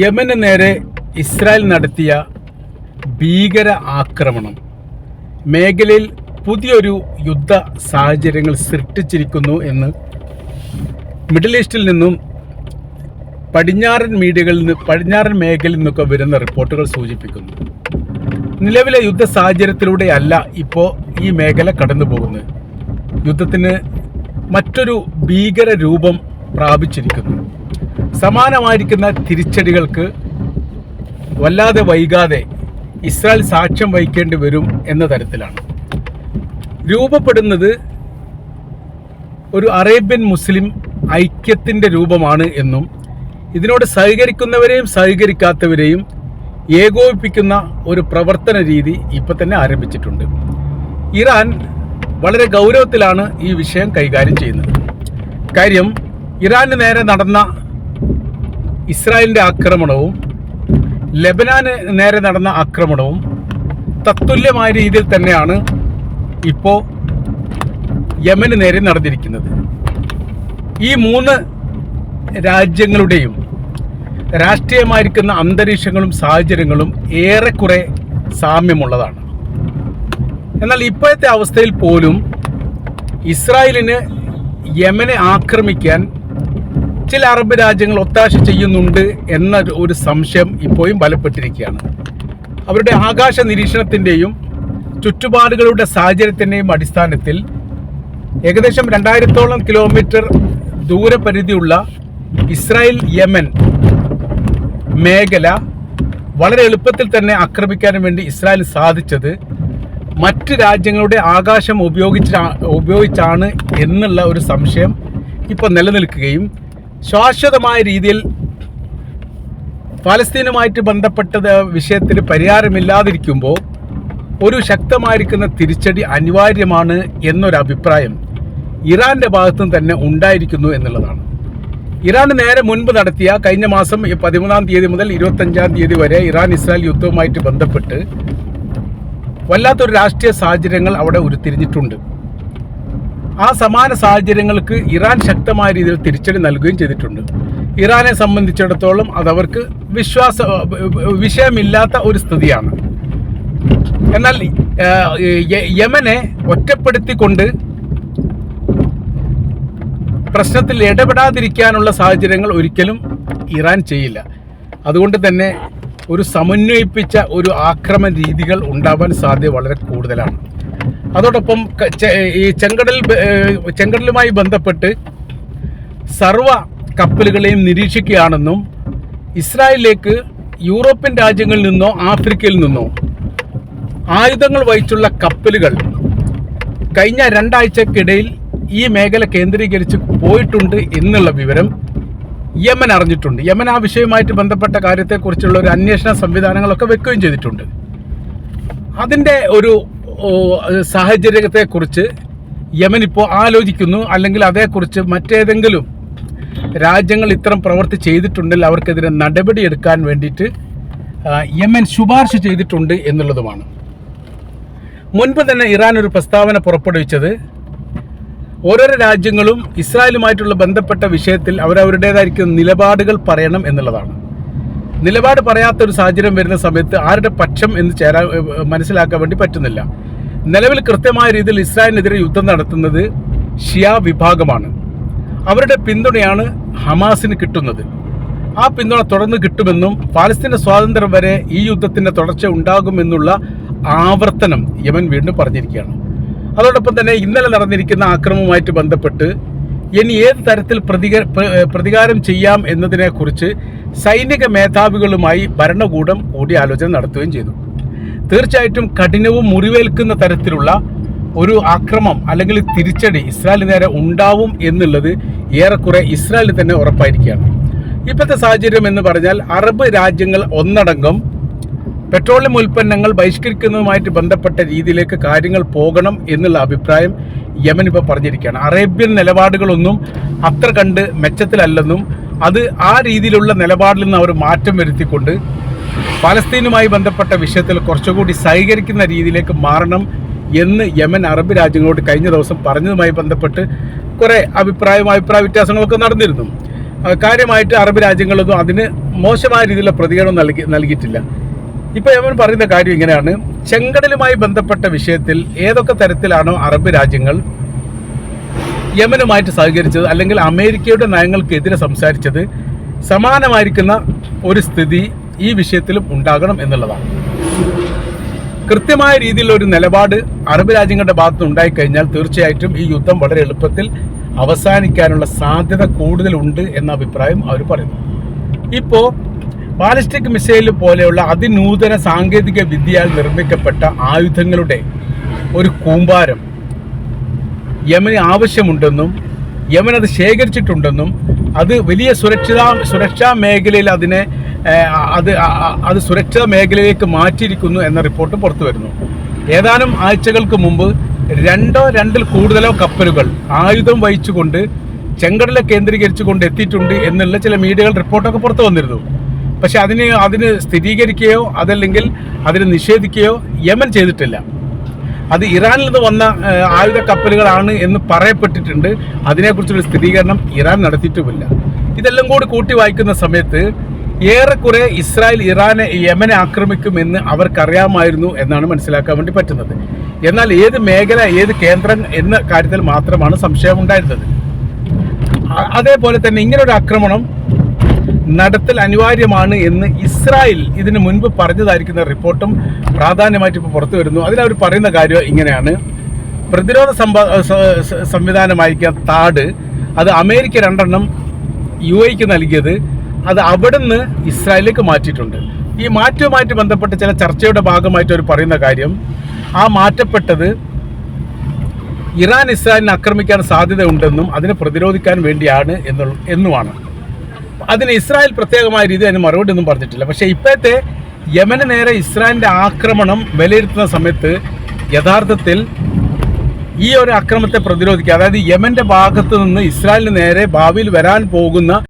യമന് നേരെ ഇസ്രായേൽ നടത്തിയ ഭീകര ആക്രമണം. മേഖലയിൽ പുതിയൊരു യുദ്ധ സാഹചര്യങ്ങൾ സൃഷ്ടിച്ചിരിക്കുന്നു എന്ന് മിഡിൽ ഈസ്റ്റിൽ നിന്നും പടിഞ്ഞാറൻ മീഡിയകളിൽ നിന്ന് പടിഞ്ഞാറൻ മേഖലയിൽ നിന്നൊക്കെ വരുന്ന റിപ്പോർട്ടുകൾ സൂചിപ്പിക്കുന്നു. നിലവിലെ യുദ്ധ സാഹചര്യത്തിലൂടെയല്ല ഇപ്പോൾ ഈ മേഖല കടന്നു പോകുന്നത്. യുദ്ധത്തിന് മറ്റൊരു ഭീകര രൂപം പ്രാപിച്ചിരിക്കുന്നു. സമാനമായിരിക്കുന്ന തിരിച്ചടികൾക്ക് വല്ലാതെ വൈകാതെ ഇസ്രായേൽ സാക്ഷ്യം വഹിക്കേണ്ടി വരും എന്ന തരത്തിലാണ്. രൂപപ്പെടുന്നത് ഒരു അറേബ്യൻ മുസ്ലിം ഐക്യത്തിന്റെ രൂപമാണ് എന്നും ഇതിനോട് സഹകരിക്കുന്നവരെയും സഹകരിക്കാത്തവരെയും ഏകോപിപ്പിക്കുന്ന ഒരു പ്രവർത്തന രീതി ഇപ്പം തന്നെ ആരംഭിച്ചിട്ടുണ്ട്. ഇറാൻ വളരെ ഗൗരവത്തിലാണ് ഈ വിഷയം കൈകാര്യം ചെയ്യുന്നത്. കാര്യം ഇറാന് നേരെ നടന്ന ഇസ്രായേലിന്റെ ആക്രമണവും ലബനാന് നേരെ നടന്ന ആക്രമണവും തത്തുല്യമായ രീതിയിൽ തന്നെയാണ് ഇപ്പോൾ യമന് നേരെ നടന്നിരിക്കുന്നത്. ഈ മൂന്ന് രാജ്യങ്ങളുടെയും രാഷ്ട്രീയമായിരിക്കുന്ന അന്തരീക്ഷങ്ങളും സാഹചര്യങ്ങളും ഏറെക്കുറെ സാമ്യമുള്ളതാണ്. എന്നാൽ ഇപ്പോഴത്തെ അവസ്ഥയിൽ പോലും ഇസ്രായേലിന് യമനെ ആക്രമിക്കാൻ ചില അറബ് രാജ്യങ്ങൾ ഒത്താശ ചെയ്യുന്നുണ്ട് എന്ന ഒരു സംശയം ഇപ്പോഴും ബലപ്പെട്ടിരിക്കുകയാണ്. അവരുടെ ആകാശ നിരീക്ഷണത്തിന്റെയും ചുറ്റുപാടുകളുടെ സാഹചര്യത്തിന്റെയും അടിസ്ഥാനത്തിൽ ഏകദേശം രണ്ടായിരത്തോളം കിലോമീറ്റർ ദൂരപരിധിയുള്ള ഇസ്രായേൽ യമൻ മേഖല വളരെ എളുപ്പത്തിൽ തന്നെ ആക്രമിക്കാനും വേണ്ടി ഇസ്രായേൽ സാധിച്ചത് മറ്റ് രാജ്യങ്ങളുടെ ആകാശം ഉപയോഗിച്ച ഉപയോഗിച്ചാണ് എന്നുള്ള ഒരു സംശയം ഇപ്പോൾ നിലനിൽക്കുകയും ശാശ്വതമായ രീതിയിൽ ഫലസ്തീനുമായിട്ട് ബന്ധപ്പെട്ടത് വിഷയത്തിന് പരിഹാരമില്ലാതിരിക്കുമ്പോൾ ഒരു ശക്തമായിരിക്കുന്ന തിരിച്ചടി അനിവാര്യമാണ് എന്നൊരു അഭിപ്രായം ഇറാന്റെ ഭാഗത്തും തന്നെ ഉണ്ടായിരിക്കുന്നു എന്നുള്ളതാണ്. ഇറാൻ നേരെ മുൻപ് നടത്തിയ കഴിഞ്ഞ മാസം പതിമൂന്നാം തീയതി മുതൽ ഇരുപത്തഞ്ചാം തീയതി വരെ ഇറാൻ ഇസ്രായേൽ യുദ്ധവുമായിട്ട് ബന്ധപ്പെട്ട് വല്ലാത്തൊരു രാഷ്ട്രീയ സാഹചര്യങ്ങൾ അവിടെ ഉരുത്തിരിഞ്ഞിട്ടുണ്ട്. ആ സമാന സാഹചര്യങ്ങൾക്ക് ഇറാൻ ശക്തമായ രീതിയിൽ തിരിച്ചടി നൽകുകയും ചെയ്തിട്ടുണ്ട്. ഇറാനെ സംബന്ധിച്ചിടത്തോളം അതവർക്ക് വിശ്വാസ വിഷയമില്ലാത്ത ഒരു സ്ഥിതിയാണ്. എന്നാൽ യമനെ ഒറ്റപ്പെടുത്തിക്കൊണ്ട് പ്രശ്നത്തിൽ ഇടപെടാതിരിക്കാനുള്ള സാഹചര്യങ്ങൾ ഒരിക്കലും ഇറാൻ ചെയ്യില്ല. അതുകൊണ്ട് തന്നെ ഒരു സമന്വയിപ്പിച്ച ഒരു ആക്രമ രീതികൾ ഉണ്ടാവാൻ സാധ്യത വളരെ കൂടുതലാണ്. അതോടൊപ്പം ഈ ചെങ്കടൽ ചെങ്കടലുമായി ബന്ധപ്പെട്ട് സർവ കപ്പലുകളെയും നിരീക്ഷിക്കുകയാണെന്നും ഇസ്രായേലിലേക്ക് യൂറോപ്യൻ രാജ്യങ്ങളിൽ നിന്നോ ആഫ്രിക്കയിൽ നിന്നോ ആയുധങ്ങൾ വഹിച്ചുള്ള കപ്പലുകൾ കഴിഞ്ഞ രണ്ടാഴ്ചക്കിടയിൽ ഈ മേഖല കേന്ദ്രീകരിച്ച് പോയിട്ടുണ്ട് എന്നുള്ള വിവരം യമൻ അറിഞ്ഞിട്ടുണ്ട്. യമൻ ആ വിഷയവുമായിട്ട് ബന്ധപ്പെട്ട കാര്യത്തെക്കുറിച്ചുള്ള ഒരു അന്വേഷണ സംവിധാനങ്ങളൊക്കെ വെക്കുകയും ചെയ്തിട്ടുണ്ട്. അതിന്റെ ഒരു സാഹചര്യത്തെക്കുറിച്ച് യമൻ ഇപ്പോൾ ആലോചിക്കുന്നു അല്ലെങ്കിൽ അതേക്കുറിച്ച് മറ്റേതെങ്കിലും രാജ്യങ്ങൾ ഇത്തരം പ്രവൃത്തി ചെയ്തിട്ടുണ്ടെങ്കിൽ അവർക്കെതിരെ നടപടിയെടുക്കാൻ വേണ്ടിയിട്ട് യമൻ ശുപാർശ ചെയ്തിട്ടുണ്ട് എന്നുള്ളതുമാണ്. മുൻപ് തന്നെ ഇറാൻ ഒരു പ്രസ്താവന പുറപ്പെടുവിച്ചത് ഓരോരോ രാജ്യങ്ങളും ഇസ്രായേലുമായിട്ടുള്ള ബന്ധപ്പെട്ട വിഷയത്തിൽ അവരവരുടേതായിരിക്കുന്ന നിലപാടുകൾ പറയണം എന്നുള്ളതാണ്. നിലപാട് പറയാത്ത ഒരു സാഹചര്യം വരുന്ന സമയത്ത് ആരുടെ പക്ഷം എന്ന് ചേരാൻ മനസ്സിലാക്കാൻ വേണ്ടി പറ്റുന്നില്ല. നിലവിൽ കൃത്യമായ രീതിയിൽ ഇസ്രായേലിനെതിരെ യുദ്ധം നടത്തുന്നത് ഷിയ വിഭാഗമാണ്. അവരുടെ പിന്തുണയാണ് ഹമാസിന് കിട്ടുന്നത്. ആ പിന്തുണ തുടർന്ന് കിട്ടുമെന്നും പാലസ്തീന സ്വാതന്ത്ര്യം വരെ ഈ യുദ്ധത്തിന്റെ തുടർച്ച ഉണ്ടാകുമെന്നുള്ള ആവർത്തനം യമൻ വീണ്ടും പറഞ്ഞിരിക്കുകയാണ്. അതോടൊപ്പം തന്നെ ഇന്നലെ നടന്നിരിക്കുന്ന ആക്രമവുമായിട്ട് ബന്ധപ്പെട്ട് ഇനി ഏത് തരത്തിൽ പ്രതിക പ്രതികാരം ചെയ്യാം എന്നതിനെക്കുറിച്ച് സൈനിക മേധാവികളുമായി ഭരണകൂടം കൂടിയാലോചന നടത്തുകയും ചെയ്തു. തീർച്ചയായിട്ടും കഠിനവും മുറിവേൽക്കുന്ന തരത്തിലുള്ള ഒരു ആക്രമം അല്ലെങ്കിൽ തിരിച്ചടി ഇസ്രായേലിന് നേരെ ഉണ്ടാവും എന്നുള്ളത് ഏറെക്കുറെ ഇസ്രായേലിന് തന്നെ ഉറപ്പായിരിക്കുകയാണ്. ഇപ്പോഴത്തെ സാഹചര്യം എന്ന് പറഞ്ഞാൽ അറബ് രാജ്യങ്ങൾ ഒന്നടങ്കം പെട്രോളിയം ഉൽപ്പന്നങ്ങൾ ബഹിഷ്കരിക്കുന്നതുമായിട്ട് ബന്ധപ്പെട്ട രീതിയിലേക്ക് കാര്യങ്ങൾ പോകണം എന്നുള്ള അഭിപ്രായം യമൻ ഇപ്പോൾ പറഞ്ഞിരിക്കുകയാണ്. അറേബ്യൻ നിലപാടുകളൊന്നും അത്ര കണ്ട് മെച്ചത്തിലല്ലെന്നും അത് ആ രീതിയിലുള്ള നിലപാടിൽ നിന്ന് അവർ മാറ്റം വരുത്തിക്കൊണ്ട് പലസ്തീനുമായി ബന്ധപ്പെട്ട വിഷയത്തിൽ കുറച്ചുകൂടി സഹകരിക്കുന്ന രീതിയിലേക്ക് മാറണം എന്ന് യമൻ അറബ് രാജ്യങ്ങളോട് കഴിഞ്ഞ ദിവസം പറഞ്ഞതുമായി ബന്ധപ്പെട്ട് കുറേ അഭിപ്രായം അഭിപ്രായ വ്യത്യാസങ്ങളൊക്കെ നടന്നിരുന്നു. കാര്യമായിട്ട് അറബ് രാജ്യങ്ങളൊന്നും അതിന് മോശമായ രീതിയിലുള്ള പ്രതികരണം നൽകി നൽകിയിട്ടില്ല. ഇപ്പൊ യമൻ പറയുന്ന കാര്യം ഇങ്ങനെയാണ്. ചെങ്കടലുമായി ബന്ധപ്പെട്ട വിഷയത്തിൽ ഏതൊക്കെ തരത്തിലാണോ അറബ് രാജ്യങ്ങൾ യമനുമായിട്ട് സഹകരിച്ചത് അല്ലെങ്കിൽ അമേരിക്കയുടെ നയങ്ങൾക്കെതിരെ സംസാരിച്ചത് സമാനമായിരിക്കുന്ന ഒരു സ്ഥിതി ഈ വിഷയത്തിലും ഉണ്ടാകണം എന്നുള്ളതാണ്. കൃത്യമായ രീതിയിലുള്ള ഒരു നിലപാട് അറബ് രാജ്യങ്ങളുടെ ഭാഗത്ത് ഉണ്ടായിക്കഴിഞ്ഞാൽ തീർച്ചയായിട്ടും ഈ യുദ്ധം വളരെ എളുപ്പത്തിൽ അവസാനിക്കാനുള്ള സാധ്യത കൂടുതലുണ്ട് എന്ന അഭിപ്രായം അവർ പറയുന്നു. ഇപ്പോൾ ബാലിസ്റ്റിക് മിസൈൽ പോലെയുള്ള അതിനൂതന സാങ്കേതിക വിദ്യയാൽ നിർമ്മിക്കപ്പെട്ട ആയുധങ്ങളുടെ ഒരു കൂമ്പാരം യമന് ആവശ്യമുണ്ടെന്നും യമൻ അത് ശേഖരിച്ചിട്ടുണ്ടെന്നും അത് വലിയ സുരക്ഷിത സുരക്ഷാ മേഖലയിൽ അതിനെ അത് അത് സുരക്ഷാ മേഖലയിലേക്ക് മാറ്റിയിരിക്കുന്നു എന്ന റിപ്പോർട്ട് പുറത്തു വരുന്നു. ഏതാനും ആഴ്ചകൾക്ക് മുമ്പ് രണ്ടോ രണ്ടിൽ കൂടുതലോ കപ്പലുകൾ ആയുധം വഹിച്ചുകൊണ്ട് ചെങ്കടല കേന്ദ്രീകരിച്ചുകൊണ്ട് എത്തിയിട്ടുണ്ട് എന്നുള്ള ചില മീഡിയകൾ റിപ്പോർട്ടൊക്കെ പുറത്തു വന്നിരുന്നു. പക്ഷെ അതിന് അതിന് സ്ഥിരീകരിക്കുകയോ അതല്ലെങ്കിൽ അതിന് നിഷേധിക്കുകയോ യമൻ ചെയ്തിട്ടില്ല. അത് ഇറാനിൽ നിന്ന് വന്ന ആയുധ കപ്പലുകളാണ് എന്ന് പറയപ്പെട്ടിട്ടുണ്ട്. അതിനെക്കുറിച്ചൊരു സ്ഥിരീകരണം ഇറാൻ നടത്തിയിട്ടുമില്ല. ഇതെല്ലാം കൂടി കൂട്ടി വായിക്കുന്ന സമയത്ത് ഏറെക്കുറെ ഇസ്രായേൽ ഇറാനെ യമനെ ആക്രമിക്കുമെന്ന് അവർക്കറിയാമായിരുന്നു എന്നാണ് മനസ്സിലാക്കാൻ വേണ്ടി പറ്റുന്നത്. എന്നാൽ ഏത് മേഖല ഏത് കേന്ദ്രം എന്ന കാര്യത്തിൽ മാത്രമാണ് സംശയം ഉണ്ടായിരുന്നത് അതേപോലെ തന്നെ ഇങ്ങനൊരു ആക്രമണം നടത്തൽ അനിവാര്യമാണ് എന്ന് ഇസ്രായേൽ ഇതിനു മുൻപ് പറഞ്ഞതായിരിക്കുന്ന റിപ്പോർട്ടും പ്രാധാന്യമായിട്ട് ഇപ്പോൾ പുറത്തു വരുന്നു. അതിലവർ പറയുന്ന കാര്യം ഇങ്ങനെയാണ്. പ്രതിരോധ സംഭ സംവിധാനമായിരിക്കാം താട് അത് അമേരിക്ക രണ്ടെണ്ണം യു എക്ക് നൽകിയത് അത് അവിടുന്ന് ഇസ്രായേലിലേക്ക് മാറ്റിയിട്ടുണ്ട്. ഈ മാറ്റവുമായിട്ട് ബന്ധപ്പെട്ട ചില ചർച്ചയുടെ ഭാഗമായിട്ട് അവർ പറയുന്ന കാര്യം ആ മാറ്റപ്പെട്ടത് ഇറാൻ ഇസ്രായേലിനെ ആക്രമിക്കാൻ സാധ്യതയുണ്ടെന്നും അതിനെ പ്രതിരോധിക്കാൻ വേണ്ടിയാണ് എന്നുള്ള എന്നുമാണ്. അതിന് ഇസ്രായേൽ പ്രത്യേകമായ രീതി അതിന് മറുപടി ഒന്നും പറഞ്ഞിട്ടില്ല. പക്ഷേ ഇപ്പോഴത്തെ യമന് നേരെ ഇസ്രായേലിന്റെ ആക്രമണം വിലയിരുത്തുന്ന സമയത്ത് യഥാർത്ഥത്തിൽ ഈ ഒരു അക്രമത്തെ പ്രതിരോധിക്കുക അതായത് യമന്റെ ഭാഗത്ത് നിന്ന് ഇസ്രായേലിന് നേരെ ഭാവിയിൽ വരാൻ പോകുന്ന